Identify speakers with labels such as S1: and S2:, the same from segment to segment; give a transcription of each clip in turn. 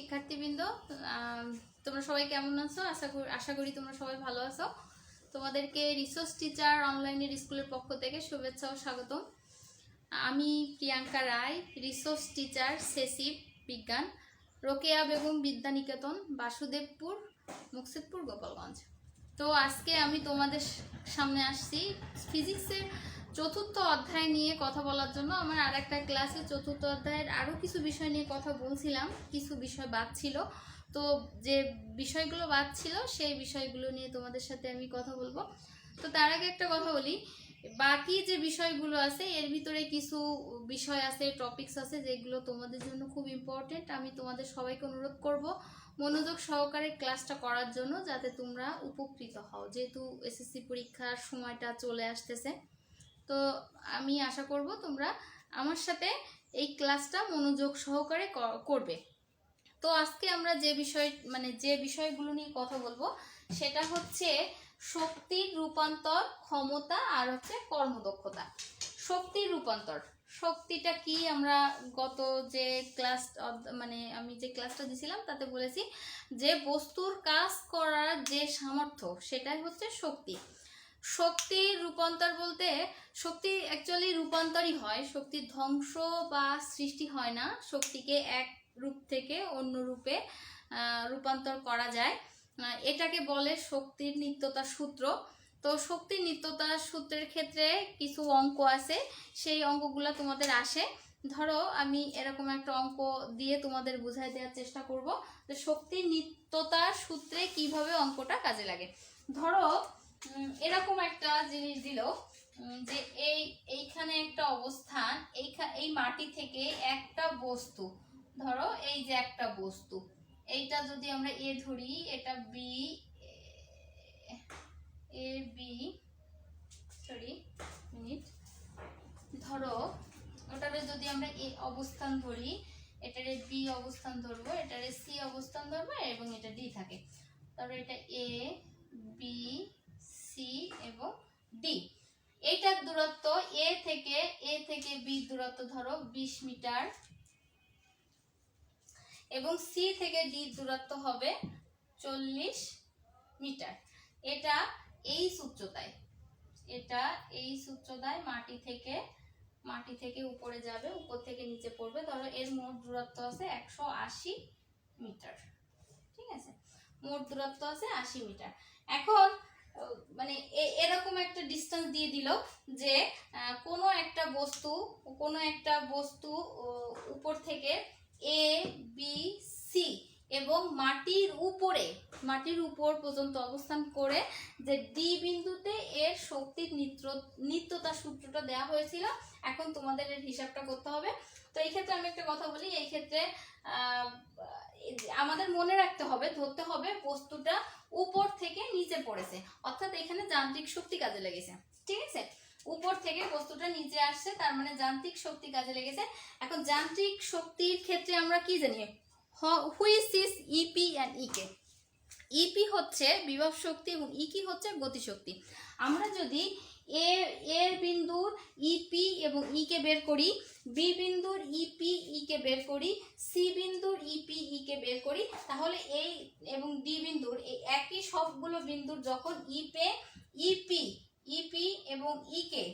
S1: শিক্ষার্থীবৃন্দ তোমরা সবাই কেমন আছো? আশা করি আশা করি তোমরা সবাই ভালো আছো। তোমাদেরকে রিসোর্স টিচার অনলাইনের স্কুলের পক্ষ থেকে শুভেচ্ছা ও স্বাগতম। আমি প্রিয়াঙ্কা রায় রিসোর্স টিচার সেসিভ বিজ্ঞান, রোকেয়া বেগম বিদ্যানিকেতন, বাসুদেবপুর, মুকসিদপুর, গোপালগঞ্জ। তো আজকে আমি তোমাদের সামনে আসছি ফিজিক্সের চতুর্থ অধ্যায় নিয়ে কথা বলার জন্য আমার আর একটা ক্লাসে চতুর্থ অধ্যায়ের আরও কিছু বিষয় নিয়ে কথা বলছিলাম। কিছু বিষয় বাদ ছিল। তো যে বিষয়গুলো বাদ ছিল, সেই বিষয়গুলো নিয়ে তোমাদের সাথে আমি কথা বলব। তো তার আগে একটা কথা বলি, বাকি যে বিষয়গুলো আছে, এর ভিতরে কিছু বিষয় আছে টপিকস আছে, যেগুলো তোমাদের জন্য খুব ইম্পর্টেন্ট আমি তোমাদের সবাইকে অনুরোধ করব, মনোযোগ সহকারে ক্লাসটা করার জন্য, যাতে তোমরা উপকৃত হও। যেহেতু এসএসসি পরীক্ষার সময়টা চলে আসতেছে। তো আমি আশা করব তোমরা আমার সাথে এই ক্লাসটা মনোযোগ সহকারে করবে। তো আজকে আমরা যে বিষয় মানে যে বিষয়গুলো নিয়ে কথা বলব, সেটা হচ্ছে শক্তির রূপান্তর, ক্ষমতা আর হচ্ছে কর্মদক্ষতা। শক্তির রূপান্তর, শক্তিটা কি আমরা গত যে ক্লাস মানে আমি যে ক্লাসটা দিছিলাম, তাতে বলেছি যে বস্তুর কাজ করার যে সামর্থ্য, সেটাই হচ্ছে শক্তি। শক্তির রূপান্তর বলতে শক্তি অ্যাকচুয়ালি রূপান্তরই হয় শক্তির ধ্বংস বা সৃষ্টি হয় না, শক্তিকে এক রূপ থেকে অন্য রূপে রূপান্তর করা যায়। এটাকে বলে শক্তির নিত্যতার সূত্র। তো শক্তির নিত্যতার সূত্রের ক্ষেত্রে কিছু অঙ্ক আছে, সেই অঙ্কগুলো তোমাদের আসে। ধরো আমি এরকম একটা অঙ্ক দিয়ে তোমাদের বুঝাই দেওয়ার চেষ্টা করব যে শক্তির নিত্যতার সূত্রে কীভাবে অঙ্কটা কাজে লাগে। ধরো এরকম একটা জিনিস দিল যে এই, এইখানে একটা অবস্থান এই মাটি থেকে একটা বস্তু, ধরো এই যে একটা বস্তু, এইটা যদি আমরা এ ধরি, এটা B A B sorry minute ধরো, ওটারে যদি আমরা এ অবস্থান ধরি, এটারে বি অবস্থান ধরবো, এটারে সি অবস্থান ধরবো, এবং এটা ডি থাকে তারপরে এটা এ বি সি এবং ডি এইটার দূরত্ব এ থেকে এ থেকে বি দূরত্ব ধরো বিশ মিটার। এবং সি থেকে ডি দূরত্ব হবে চল্লিশ মিটার। এটা এই উচ্চতায় এটা এই উচ্চতায় মাটি থেকে মাটি থেকে উপরে যাবে, উপর থেকে নিচে পড়বে। ধরো এর মোট দূরত্ব আছে একশো আশি মিটার। ঠিক আছে? মোট দূরত্ব আছে আশি মিটার। এখন মানে এরকম একটা ডিস্টেন্স দিয়ে দিল যে কোনো একটা বস্তু, কোনো একটা বস্তু উপর থেকে এ বি সি এবং মাটির উপরে, মাটির উপর পর্যন্ত অবস্থান করে যে ডি বিন্দুতে এর শক্তির নিত্র, নিত্যতা সূত্রটা দেওয়া হয়েছিল। এখন তোমাদের এর হিসাবটা করতে হবে। তো এই ক্ষেত্রে আমি একটা কথা বলি, এই ক্ষেত্রে আমাদের মনে রাখতে হবে, ধরতে হবে বস্তুটা উপর থেকে নিচে পড়েছে। অর্থাৎ এখানে যান্ত্রিক শক্তি কাজে লেগেছে। ঠিক আছে? উপর থেকে বস্তুটা নিচে আসছে, তার মানে যান্ত্রিক শক্তি কাজে লেগেছে। এখন যান্ত্রিক শক্তির ক্ষেত্রে আমরা কি জানি? Which is EP and EK EP হচ্ছে বিভব শক্তি এবং ইকি হচ্ছে গতিশক্তি। আমরা যদি এ এর বিন্দুর ইপি এবং ই কে বের করি বি বিন্দুর ইপি ই কে বের করি সি বিন্দুর ইপি ই কে বের করি, তাহলে এই এবং ডি বিন্দুর এই একই সবগুলো বিন্দুর যখন ইপে ইপি ইপি এবং ই কে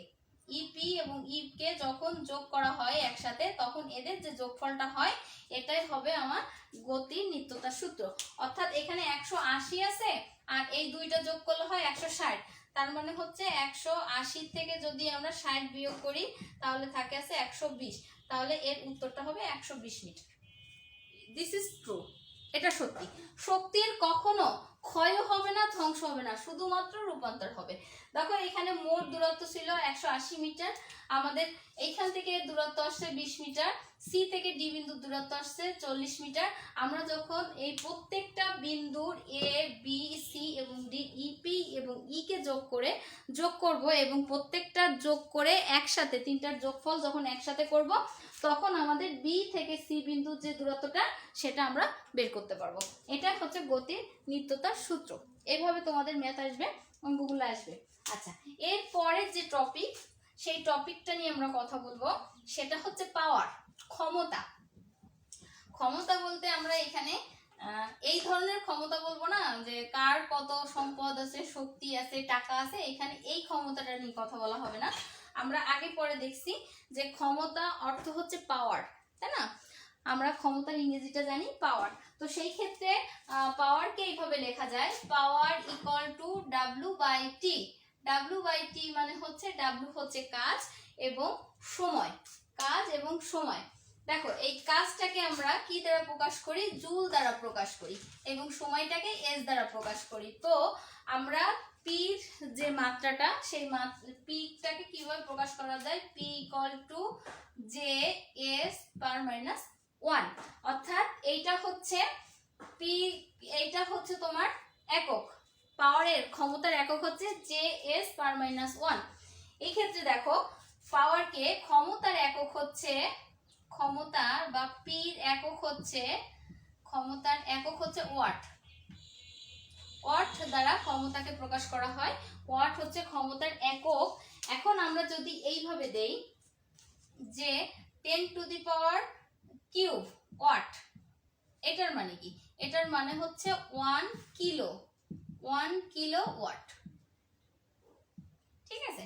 S1: ইপি এবং ই কে যখন যোগ করা হয় একসাথে, তখন এদের যে যোগফলটা হয়, এটাই হবে আমার গতির নিত্যতার সূত্র। অর্থাৎ এখানে একশো আশি আছে, আর এই দুইটা যোগ করলে হয় একশো ষাট। তার মানে হচ্ছে একশো আশি থেকে যদি আমরা ষাট বিয়োগ করি তাহলে থাকে আছে একশো বিশ। তাহলে এর উত্তরটা হবে একশো বিশ মিটার। দিস ইজ ট্রু এটা সত্যি। শক্তির কখনো ক্ষয় হবে না ধ্বংস হবে না শুধুমাত্র রূপান্তর হবে। দেখো এখানে মোট দূরত্ব ছিল একশো আশি মিটার। আমাদের এইখান থেকে দূরত্ব আসছে বিশ মিটার। সি থেকে ডি বিন্দুর দূরত্ব আসছে, চল্লিশ মিটার। আমরা যখন এই প্রত্যেকটা বিন্দুর এ বি সি এবং ডি ইপি এবং ই কে যোগ করে যোগ করব এবং প্রত্যেকটা যোগ করে একসাথে, তিনটার যোগফল যখন একসাথে করব, তখন আমাদের বি থেকে সি বিন্দুর যে দূরত্বটা, সেটা আমরা বের করতে পারব। এটা হচ্ছে গতির নিত্যতার সূত্র। এভাবে তোমাদের ম্যাথ আসবে, অঙ্কগুলো আসবে। আচ্ছা এর পরের যে টপিক সেই টপিকটা নিয়ে আমরা কথা বলব, সেটা হচ্ছে পাওয়ার ক্ষমতা। ক্ষমতা বলতে আমরা এখানে এই ধরনের ক্ষমতা বলব না যে কার কত সম্পদ আছে, শক্তি আছে, টাকা আছে, এখানে এই ক্ষমতাটা নিয়ে কথা বলা হবে না। আমরা আগে পরে দেখছি যে ক্ষমতা অর্থ হচ্ছে পাওয়ার তাই না? আমরা ক্ষমতার ইংরেজিটা জানি পাওয়ার তো সেই ক্ষেত্রে পাওয়ারকে এইভাবে লেখা যায় power equal to W by T W by T মানে হচ্ছে ডাব্লু হচ্ছে কাজ এবং সময়। কাজ এবং সময়। দেখো, এই কাজটাকে আমরা কি দ্বারা প্রকাশ করি? জুল দ্বারা প্রকাশ করি এবং সময়টাকে এস দ্বারা প্রকাশ করি। তো, আমরা পির যে মাত্রাটা, সেই পিটাকে কীভাবে প্রকাশ করা যায়? P equal to J S per minus one. অর্থাৎ এইটা হচ্ছে পি, এইটা হচ্ছে তোমার একক। পাওয়ারের, ক্ষমতার একক হচ্ছে J S per minus one. এই ক্ষেত্রে দেখো পাওয়ারকে ক্ষমতার একক হচ্ছে ক্ষমতার বা পির একক হচ্ছে, ক্ষমতার একক হচ্ছে ওয়াট। ওয়াট দ্বারা ক্ষমতাকে প্রকাশ করা হয়। ওয়াট হচ্ছে ক্ষমতার একক। এখন আমরা যদি এইভাবে দেই যে ten to the power cube, watt, এটার মানে কি? এটার মানে হচ্ছে one kilo one kilo watt. ঠিক আছে?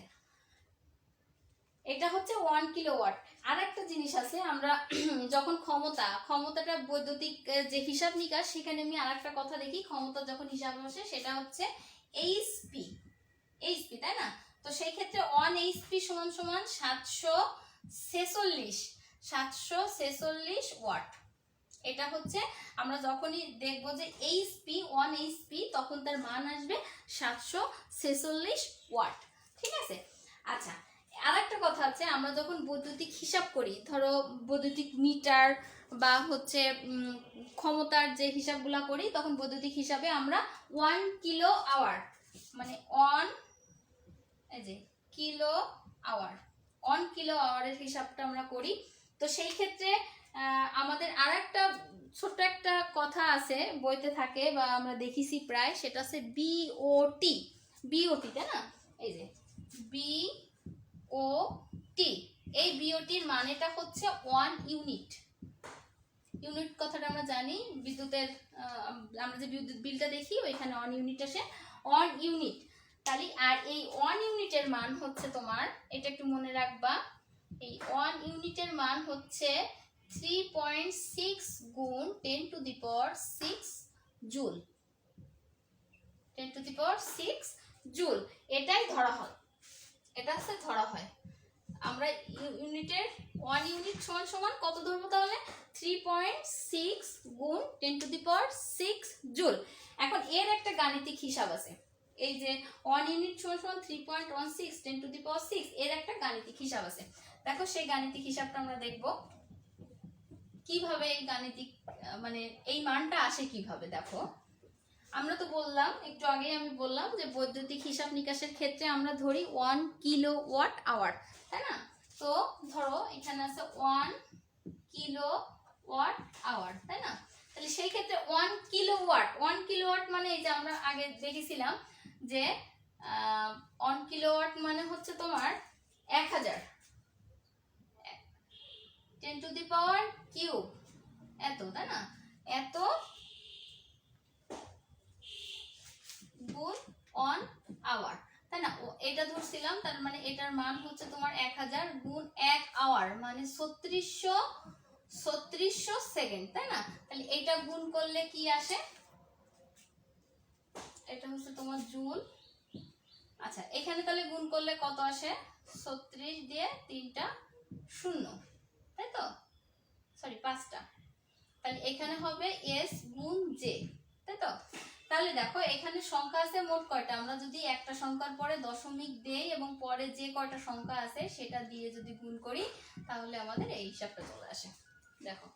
S1: এটা হচ্ছে ওয়ান কিলো ওয়াট আর একটা জিনিস আছে, আমরা যখন ক্ষমতা, ক্ষমতাটা বৈদ্যুতিক যে হিসাব নিকাশ, সেখানে আমি আর একটা কথা দেখি, ক্ষমতা যখন হিসাব আসে, সেটা হচ্ছে এইচপি এইচপি তাই না? তো সেই ক্ষেত্রে ওয়ান এইচপি সমান সমান সাতশো ছেচল্লিশ সাতশো ছেচল্লিশ ওয়াট এটা হচ্ছে, আমরা যখনই দেখব যে এইচপি ওয়ান এইচপি তখন তার মান আসবে সাতশো ছেচল্লিশ ওয়াট ঠিক আছে? আচ্ছা আর একটা কথা আছে, আমরা যখন বৈদ্যুতিক হিসাব করি, ধরো বৈদ্যুতিক মিটার বা হচ্ছে ক্ষমতার যে হিসাবগুলা করি, তখন বৈদ্যুতিক হিসাবে আমরা ওয়ান কিলো আওয়ার মানে অন এই যে কিলো আওয়ার অন কিলো আওয়ারের হিসাবটা আমরা করি। তো সেই ক্ষেত্রে আমাদের আর একটা ছোট্ট একটা কথা আছে, বইতে থাকে বা আমরা দেখিছি প্রায়, সেটা হচ্ছে বিওটি বিওটি তাই না? এই যে বি ও টি। এই বিওটির মানেটা হচ্ছে ওয়ান ইউনিট ইউনিট কথাটা আমরা জানি, বিদ্যুতের আমরা যে বিদ্যুৎ বিলটা দেখি, ওইখানে অন ইউনিট আসে। অন ইউনিট তাহলে, আর এই ওয়ান ইউনিটের মান হচ্ছে তোমার, এটা একটু মনে রাখবা, এই ওয়ান ইউনিটের মান হচ্ছে থ্রি পয়েন্ট সিক্স গুণ ten to the power six joule ten to the power six joule এটাই ধরা হয়। এটা হচ্ছে ধরা হয়। আমরা ইউনিটের ওয়ান ইউনিট সমান সমান কত ধরবো তাহলে? থ্রি পয়েন্ট সিক্স গুণ ten to the power six joule এখন এর একটা গাণিতিক হিসাব আছে। এই যে ওয়ান ইউনিট সমান সমান three point one six ten to the power six এর একটা গাণিতিক হিসাব আছে। দেখো সেই গাণিতিক হিসাবটা আমরা দেখব। কীভাবে এই গাণিতিক মানে এই মানটা আসে কীভাবে? দেখো। আমরা তো বললাম, একটু আগেই আমি বললাম যে বৈদ্যুতিক হিসাব নিকাশের ক্ষেত্রে আমরা ধরি ওয়ান কিলো ওয়াট আওয়ার তাই না? তো ধরো এখানে আছে ওয়ান কিলো ওয়াট আওয়ার তাই না? তাহলে সেই ক্ষেত্রে one kilo watt one kilo watt মানে এই যে আমরা আগে দেখেছিলাম যে ওয়ান কিলো ওয়াট মানে হচ্ছে তোমার এক হাজার। Ten to the power cube এত, তাই না? এত গুণ অন আওয়ার তাই না? এটা ধরছিলাম, তার মানে এটার মান হচ্ছে তোমার এক হাজার গুণ এক আওয়ার মানে ছত্রিশশো ছত্রিশশো সেকেন্ড তাই না? তাহলে এটা গুণ করলে কি আসে? এটা হচ্ছে তোমার জুল। আচ্ছা এখানে তাহলে গুণ করলে কত আসে? ছত্রিশ দিয়ে তিনটা শূন্য, তাই তো? সরি পাঁচটা। তাহলে এখানে হবে এস গুণ জে তাই তো? তাহলে দেখো, এখানে সংখ্যা আছে মোট কয়টা? আমরা যদি একটা সংখ্যার পরে দশমিক দেই এবং পরে যে কয়টা সংখ্যা আছে সেটা দিয়ে যদি গুণ করি, তাহলে আমাদের এই হিসাবটা চলে আসে। দেখো।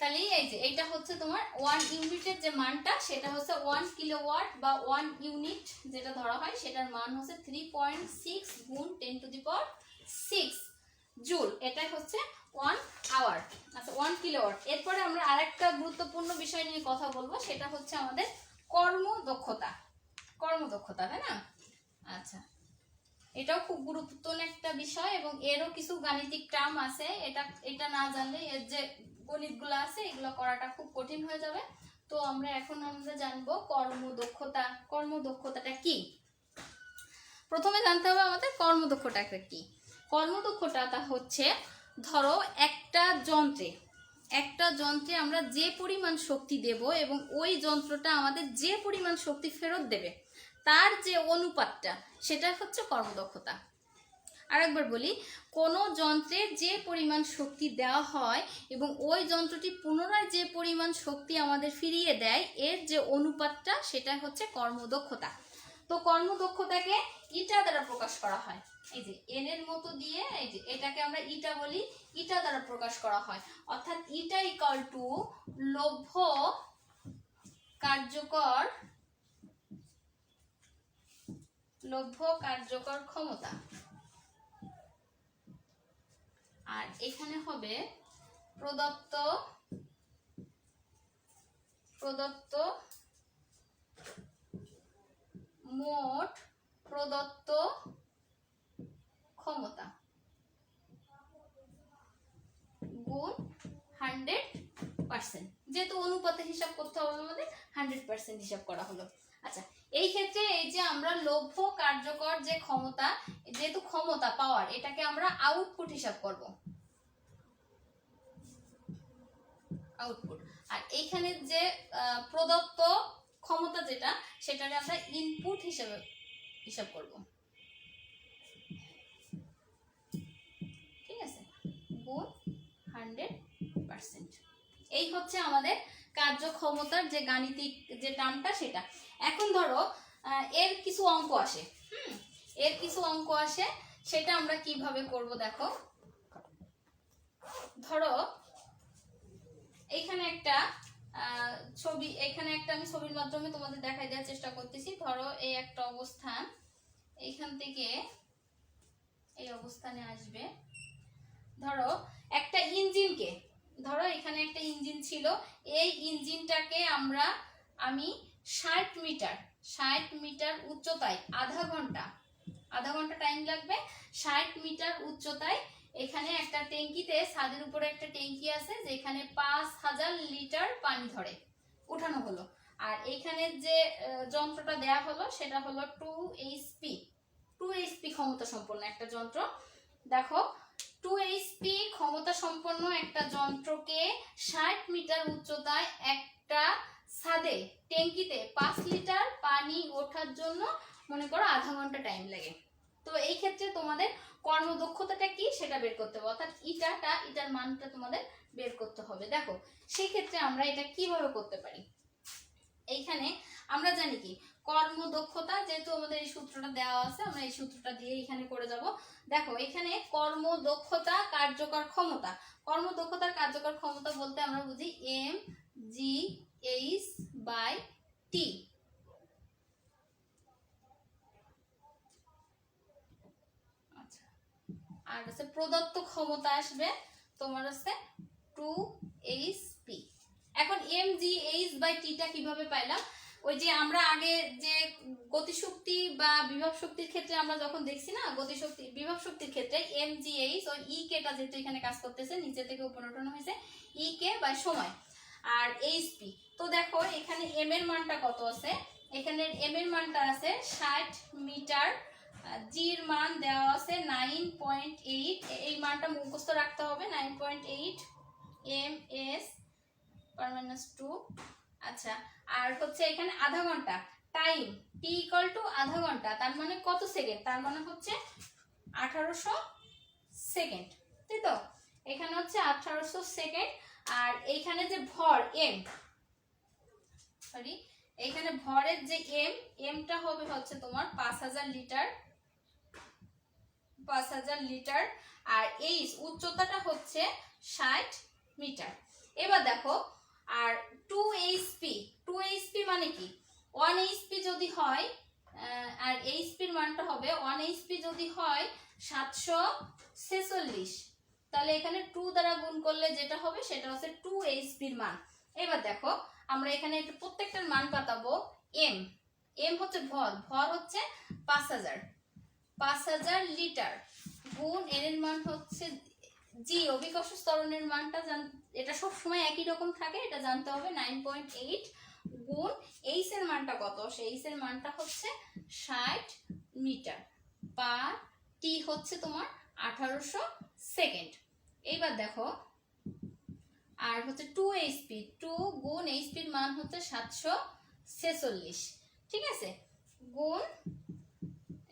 S1: তাহলে এই যে এটা হচ্ছে তোমার ওয়ান ইউনিটের যে মানটা, সেটা হচ্ছে ওয়ান কিলো কিলোওয়াট বা ওয়ান ইউনিট যেটা ধরা হয়, সেটার মান হচ্ছে থ্রি পয়েন্ট সিক্স গুণ ten to the power six joule, এটাই হচ্ছে ওয়ান আওয়ার আচ্ছা ওয়ান কিলোওয়াট এরপরে আমরা আরেকটা গুরুত্বপূর্ণ বিষয় নিয়ে কথা বলব, সেটা হচ্ছে আমাদের কর্মদক্ষতা কর্মদক্ষতা তাই না? আচ্ছা এটাও খুব গুরুত্বপূর্ণ একটা বিষয় এবং এরও কিছু গাণিতিক টার্ম আছে। এটা এটা না জানলে এর যে গণিতগুলো আছে, এগুলো করাটা খুব কঠিন হয়ে যাবে। তো আমরা এখন আমরা জানব কর্মদক্ষতা কর্মদক্ষতাটা কি? প্রথমে জানতে হবে আমাদের কর্মদক্ষতাটা কি? কর্মদক্ষতাটা হচ্ছে, ধরো একটা যন্ত্রে একটা যন্ত্রে আমরা যে পরিমাণ শক্তি দেব এবং ওই যন্ত্রটা আমাদের যে পরিমাণ শক্তি ফেরত দেবে, তার যে অনুপাতটা, সেটা হচ্ছে কর্মদক্ষতা। আরেকবার বলি, কোনো যন্ত্রে যে পরিমাণ শক্তি দেওয়া হয় এবং ওই যন্ত্রটি পুনরায় যে পরিমাণ শক্তি আমাদের ফিরিয়ে দেয়, এর যে অনুপাতটা, সেটা হচ্ছে কর্মদক্ষতা। তো কর্মদক্ষতাকে ইটা দ্বারা প্রকাশ করা হয়। এই যে এন এর মতো দিয়ে এই যে এটাকে আমরা ইটা বলি, ইটা দ্বারা প্রকাশ করা হয়। অর্থাৎ ইটা ইকাল টু লভ্য কার্যকর লভ্য কার্যকর ক্ষমতা। আর এখানে হবে প্রদত্ত প্রদত্ত মোট প্রদত্ত ক্ষমতা গুণ হান্ড্রেড পার্সেন্ট। যেহেতু অনুপাতে হিসাব করতে হবে আমাদের, হান্ড্রেড পার্সেন্ট হিসাব করা হলো। আচ্ছা এই ক্ষেত্রে এই যে আমরা লভ্য কার্যকর যে ক্ষমতা, যেহেতু ক্ষমতা পাওয়ার এটাকে আমরা আউটপুট হিসাব করব। আউটপুট আর এইখানে যে প্রদত্ত ক্ষমতা যেটা, সেটাকে আমরা ইনপুট হিসেবে হিসাব করব। ঠিক আছে? গুণ হান্ড্রেড পার্সেন্ট এই হচ্ছে আমাদের কার্যক্ষমতার যে গাণিতিক যে টার্মটা সেটা। এখন ধরো এর কিছু অঙ্ক আসে, হুম? এর কিছু অঙ্ক আসে, সেটা আমরা কীভাবে করব দেখো? ধরো, এখানে একটা ছবি, এখানে একটা আমি ছবির মাধ্যমে তোমাদের দেখাই দেওয়ার চেষ্টা করতেছি। ধরো এই একটা অবস্থান। এইখান থেকে এই অবস্থানে আসবে। ধরো একটা ইঞ্জিনকে, ধরো এখানে একটা ইঞ্জিন ছিল। এই ইঞ্জিনটাকে আমরা, আমি ষাট মিটার ষাট মিটার উচ্চতায় আধা ঘণ্টা আধা ঘণ্টা টাইম লাগবে। ষাট মিটার উচ্চতায় এখানে একটা ট্যাঙ্কিতে ছাদের উপরে একটা ট্যাঙ্কি আছে, যেখানে পাঁচ হাজার লিটার পানি ধরে উঠানো হলো। আর এখানে যে যন্ত্রটা দেয়া হলো, সেটা হলো টু এইচপি টু এইচপি ক্ষমতা সম্পন্ন একটা যন্ত্র। দেখো টু এইচপি ক্ষমতা সম্পন্ন একটা যন্ত্রকে ষাট মিটার উচ্চতায় একটা ছাদে, ট্যাঙ্কিতে পাঁচ লিটার পানি ওঠার জন্য মনে করো আধা ঘণ্টা টাইম লাগে। তো এই ক্ষেত্রে তোমাদের কর্মদক্ষতাটা কি সেটা বের করতে হবে। অর্থাৎ ইটাটা ইটার মানটা তোমাদের বের করতে হবে। দেখো সেই ক্ষেত্রে আমরা এটা কীভাবে করতে পারি? এইখানে আমরা জানি কি, কর্মদক্ষতা যেহেতু আমাদের এই সূত্রটা দেওয়া আছে, আমরা এই সূত্রটা দিয়ে এখানে করে যাব। দেখো, এখানে কর্মদক্ষতা কার্যকর ক্ষমতা। কর্মদক্ষতার কার্যকর ক্ষমতা বলতে আমরা বুঝি M G H by T আচ্ছা আর হচ্ছে প্রদত্ত ক্ষমতা আসবে তোমার হচ্ছে টু এইচ পি এখন এম জি এইচ বাই টিটা কীভাবে পাইলাম? ওই যে আমরা আগে যে গতিশক্তি বা বিভব শক্তির ক্ষেত্রে আমরা যখন দেখছি না, গতিশক্তি, বিভব শক্তির ক্ষেত্রে এম জি এইচ ওই ই কেটা যেহেতু এখানে কাজ করতেছে, নিচে থেকে উপরে ওঠানো হয়েছে ই কে বাই সময় আর এইচ পি তো দেখো, এখানে এম এর মানটা কত আছে? এখানে এম এর মানটা আছে ষাট মিটার জির মান দেওয়া আছে নাইন পয়েন্ট এইট এই মানটা মুখস্থ রাখতে হবে nine point eight M S per minus two আচ্ছা আর হচ্ছে এখানে আধা ঘণ্টা। টাইম টি ইকাল টু আধা ঘণ্টা, তার মানে কত সেকেন্ড তার মানে হচ্ছে আঠারোশো সেকেন্ড তাই তো? এখানে হচ্ছে আঠারোশো সেকেন্ড আর এইখানে যে ভর এম সরি এখানে ভরের যে এম এমটা হবে হচ্ছে তোমার পাঁচ হাজার লিটার। পাঁচ হাজার লিটার। আর এই উচ্চতাটা হচ্ছে ষাট মিটার। এবার দেখো, আর টু এইচপি টু এইচপি মানে কি? ওয়ান এইচপি যদি হয় আর এইচপির মানটা হবে ওয়ান এইচপি যদি হয় সাতশো ছেচল্লিশ। তাহলে এখানে টু দ্বারা গুণ করলে যেটা হবে সেটা হচ্ছে টু এইচপির মান। এবার দেখো, আমরা এখানে প্রত্যেকটার মান পাতাবো। এম এম হচ্ছে ভর ভর হচ্ছে পাঁচ হাজার। পাঁচ হাজার লিটার। গুণ এর এর মান হচ্ছে জি অভিকর্ষ ত্বরণের মানটা জান, এটা সব সময় একই রকম থাকে, এটা জানতে হবে নাইন পয়েন্ট এইট। গুণ এইচ এর মানটা কত? সেই এইচ এর মানটা হচ্ছে ষাট মিটার পার টি হচ্ছে তোমার আঠারোশো সেকেন্ড। এইবার দেখো, আর হচ্ছে টু এইচপি টু গুণ এইচপির মান হচ্ছে সাতশো ছেচল্লিশ। ঠিক আছে? গুণ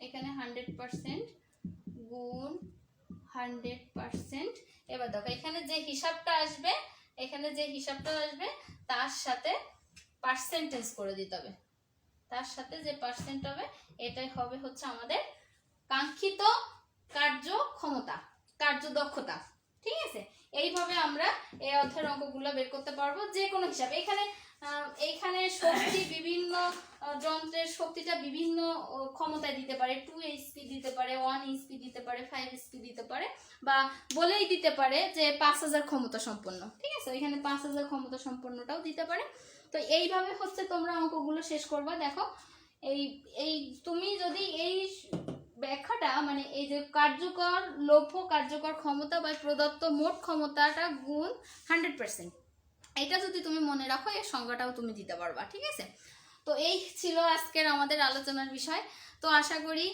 S1: এখানে হান্ড্রেড পার্সেন্ট গুণ হান্ড্রেড পার্সেন্ট। এবার দেখো, এখানে যে হিসাবটা আসবে, এখানে যে হিসাবটা আসবে, তার সাথে পার্সেন্টেজ করে দিতে হবে। তার সাথে যে পার্সেন্ট হবে, এটাই হবে হচ্ছে আমাদের কাঙ্ক্ষিত কার্য ক্ষমতা কার্যদক্ষতা। ঠিক আছে? এইভাবে আমরা এই অধ্যায়ের অঙ্কগুলো বের করতে পারব যে কোনো হিসাবে। এখানে এইখানে শক্তি বিভিন্ন যন্ত্রের শক্তিটা বিভিন্ন ক্ষমতায় দিতে পারে। টু এইচপি দিতে পারে ওয়ান এইচপি দিতে পারে ফাইভ এইচপি দিতে পারে বা বলেই দিতে পারে যে পাঁচ হাজার ক্ষমতা সম্পন্ন। ঠিক আছে? এখানে পাঁচ হাজার ক্ষমতা সম্পন্নটাও দিতে পারে। তো এইভাবে হচ্ছে তোমরা অঙ্কগুলো শেষ করবা। দেখো এই এই তুমি যদি এই ব্যাখ্যাটা মানে এই যে কার্যকর লভ্য কার্যকর ক্ষমতা বা প্রদত্ত মোট ক্ষমতাটা গুণ হান্ড্রেড পার্সেন্ট। এটা যদি তুমি মনে রাখো এই সংজ্ঞাটাও তুমি দিতে পারবা, ঠিক আছে? তো এই ছিল আজকের আমাদের আলোচনার বিষয়। তো আশা করি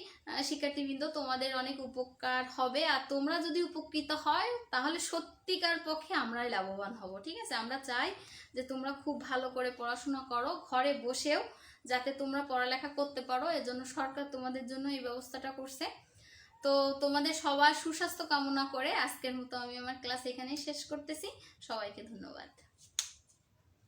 S1: শিক্ষার্থীবৃন্দ, তোমাদের অনেক উপকার হবে। আর তোমরা যদি উপকৃত হয়, তাহলে সত্যিকার পক্ষে আমরাই লাভবান হব, ঠিক আছে? আমরা চাই যে তোমরা খুব ভালো করে পড়াশোনা করো, ঘরে বসেও যাতে তোমরা পড়ালেখা করতে পারো, এজন্য সরকার তোমাদের জন্য এই ব্যবস্থাটা করছে। তো তোমাদের সবার সুস্বাস্থ্য কামনা করে আজকের মতো আমি আমার ক্লাস এখানেই শেষ করতেছি। সবাইকে ধন্যবাদ।